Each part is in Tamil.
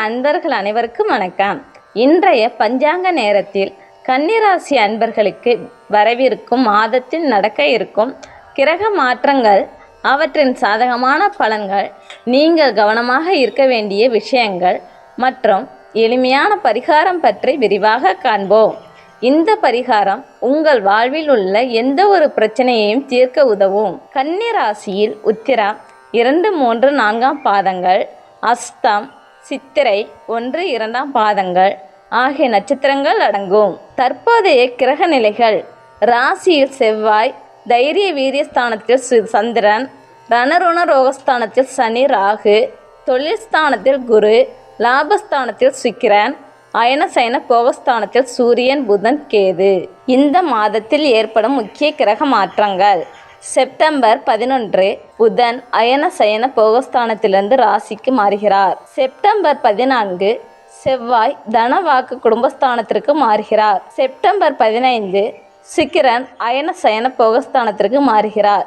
அன்பர்கள் அனைவருக்கும் வணக்கம். இன்றைய பஞ்சாங்க நேரத்தில் கன்னிராசி அன்பர்களுக்கு வரவிருக்கும் மாதத்தில் நடக்க இருக்கும் கிரக மாற்றங்கள் அவற்றின் சாதகமான பலன்கள் நீங்கள் கவனமாக இருக்க வேண்டிய விஷயங்கள் மற்றும் எளிமையான பரிகாரம் பற்றி விரிவாக காண்போம். இந்த பரிகாரம் உங்கள் வாழ்வில் உள்ள எந்த ஒரு பிரச்சனையையும் தீர்க்க உதவும். கன்னி ராசியில் உத்திரம் இரண்டு மூன்று நான்காம் பாதங்கள் அஸ்தம் சித்திரை ஒன்று இரண்டாம் பாதங்கள். ஆகிய நட்சத்திரங்கள் அடங்கும். தற்போதைய கிரக நிலைகள். ராசியில் செவ்வாய் தைரிய வீரியஸ்தானத்தில் சு- சந்திரன் ரணருண ரோகஸ்தானத்தில் சனி ராகு தொழில் ஸ்தானத்தில் குரு லாபஸ்தானத்தில் சுக்கிரன் அயனசயன போகஸ்தானத்தில் சூரியன் புதன் கேது. இந்த மாதத்தில் ஏற்படும் முக்கிய கிரக மாற்றங்கள். செப்டம்பர் பதினொன்று புதன் அயன சயன போகஸ்தானத்திலிருந்து ராசிக்கு மாறுகிறார். செப்டம்பர் பதினான்கு செவ்வாய் தனவாக்கு குடும்பஸ்தானத்திற்கு மாறுகிறார். செப்டம்பர் பதினைந்து சுக்கிரன் அயன சயன போகஸ்தானத்திற்கு மாறுகிறார்.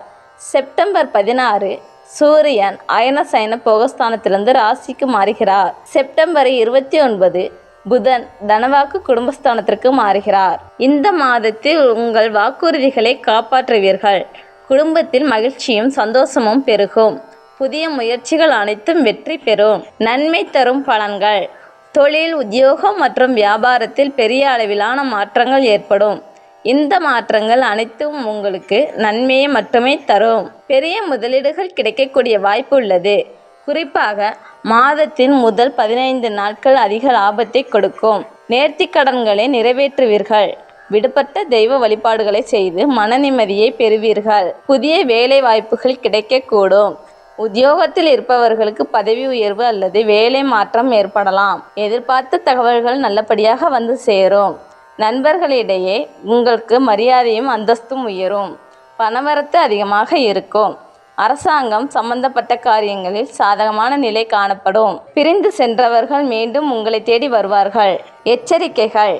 செப்டம்பர் பதினாறு சூரியன் அயன சயன போகஸ்தானத்திலிருந்து ராசிக்கு மாறுகிறார். செப்டம்பர் இருபத்தி ஒன்பது புதன் தனவாக்கு குடும்பஸ்தானத்திற்கு மாறுகிறார். இந்த மாதத்தில் உங்கள் வாக்குறுதிகளை காப்பாற்றுவீர்கள். குடும்பத்தில் மகிழ்ச்சியும் சந்தோஷமும் பெருகும். புதிய முயற்சிகள் அனைத்தும் வெற்றி பெறும். நன்மை தரும் பலன்கள். தொழில் உத்தியோகம் மற்றும் வியாபாரத்தில் பெரிய அளவிலான மாற்றங்கள் ஏற்படும். இந்த மாற்றங்கள் அனைத்தும் உங்களுக்கு நன்மையை மட்டுமே தரும். பெரிய முதலீடுகள் கிடைக்கக்கூடிய வாய்ப்பு உள்ளது. குறிப்பாக மாதத்தின் முதல் பதினைந்து நாட்கள் அதிக லாபத்தை கொடுக்கும். நேர்த்திக் கடன்களை நிறைவேற்றுவீர்கள். விடுபட்ட தெய்வ வழிபாடுகளை செய்து மன நிம்மதியை பெறுவீர்கள். புதிய வேலை வாய்ப்புகள் கிடைக்கக்கூடும். உத்தியோகத்தில் இருப்பவர்களுக்கு பதவி உயர்வு அல்லது வேலை மாற்றம் ஏற்படலாம். எதிர்பார்த்த தகவல்கள் நல்லபடியாக வந்து சேரும். நண்பர்களிடையே உங்களுக்கு மரியாதையும் அந்தஸ்தும் உயரும். பணவரத்து அதிகமாக இருக்கும். அரசாங்கம் சம்பந்தப்பட்ட காரியங்களில் சாதகமான நிலை காணப்படும். பிரிந்து சென்றவர்கள் மீண்டும் உங்களை தேடி வருவார்கள். எச்சரிக்கைகள்.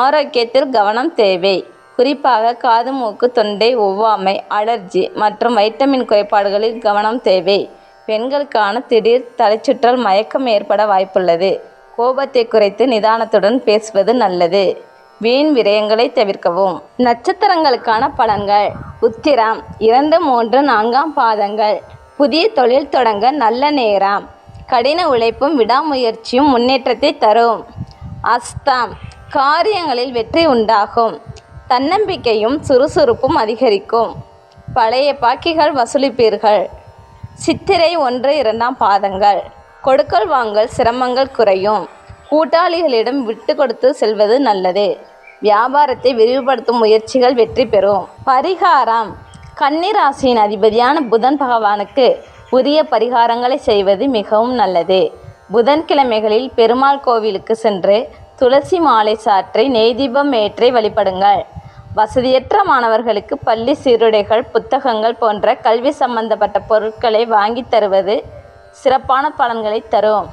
ஆரோக்கியத்தில் கவனம் தேவை. குறிப்பாக காது மூக்கு தொண்டை ஒவ்வாமை அலர்ஜி மற்றும் வைட்டமின் குறைபாடுகளில் கவனம் தேவை. பெண்களுக்கான திடீர் தலைச்சுற்றல் மயக்கம் ஏற்பட வாய்ப்புள்ளது. கோபத்தை குறைத்து நிதானத்துடன் பேசுவது நல்லது. வீண் விரயங்களை தவிர்க்கவும். நட்சத்திரங்களுக்கான பலன்கள். உத்திரம் இரண்டு மூன்று நான்காம் பாதங்கள். புதிய தொழில் தொடங்க நல்ல நேரம். கடின உழைப்பும் விடாமுயற்சியும் முன்னேற்றத்தை தரும். அஸ்தம் காரியங்களில் வெற்றி உண்டாகும். தன்னம்பிக்கையும் சுறுசுறுப்பும் அதிகரிக்கும். பழைய பாக்கிகள் வசூலிப்பீர்கள். சித்திரை ஒன்று இரண்டாம் பாதங்கள். கொடுக்கல் வாங்கல் சிரமங்கள் குறையும். கூட்டாளிகளிடம் விட்டு கொடுத்து செல்வது நல்லது. வியாபாரத்தை விரிவுபடுத்தும் முயற்சிகள் வெற்றி பெறும். பரிகாரம். கன்னிராசியின் அதிபதியான புதன் பகவானுக்கு உரிய பரிகாரங்களை செய்வது மிகவும் நல்லது. புதன்கிழமைகளில் பெருமாள் கோவிலுக்கு சென்று துளசி மாலை சாற்றி நெய் தீபம் ஏற்றி வழிபடுங்கள். வசதியற்ற மாணவர்களுக்கு பள்ளி சீருடைகள் புத்தகங்கள் போன்ற கல்வி சம்பந்தப்பட்ட பொருட்களை வாங்கித் தருவது சிறப்பான பலன்களை தரும்.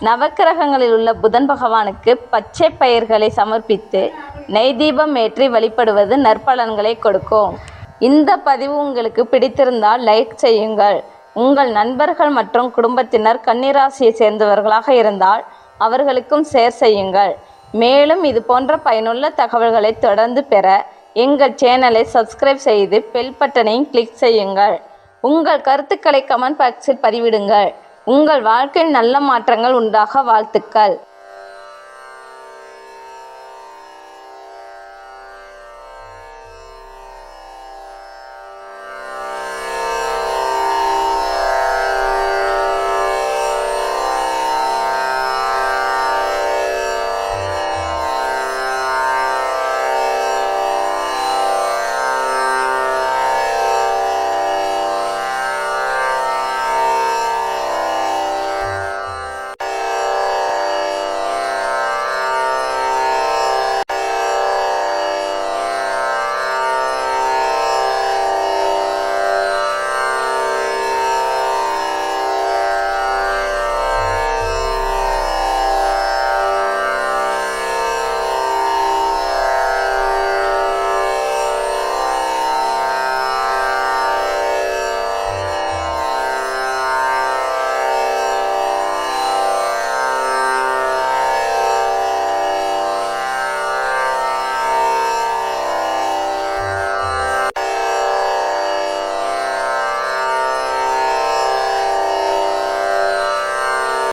நவக்கிரகங்களில் உள்ள புதன் பகவானுக்கு பச்சை பயிர்களை சமர்ப்பித்து நெய்தீபம் ஏற்றி வழிபடுவது நற்பலன்களை கொடுக்கும். இந்த பதிவு உங்களுக்கு பிடித்திருந்தால் லைக் செய்யுங்கள். உங்கள் நண்பர்கள் மற்றும் குடும்பத்தினர் கன்னிராசியை சேர்ந்தவர்களாக இருந்தால் அவர்களுக்கும் ஷேர் செய்யுங்கள். மேலும் இது போன்ற பயனுள்ள தகவல்களை தொடர்ந்து பெற எங்கள் சேனலை சப்ஸ்கிரைப் செய்து பெல் பட்டனையும் கிளிக் செய்யுங்கள். உங்கள் கருத்துக்களை கமெண்ட் பாக்ஸில் பதிவிடுங்கள். உங்கள் வாழ்க்கையில் நல்ல மாற்றங்கள் உண்டாக வாழ்த்துக்கள்.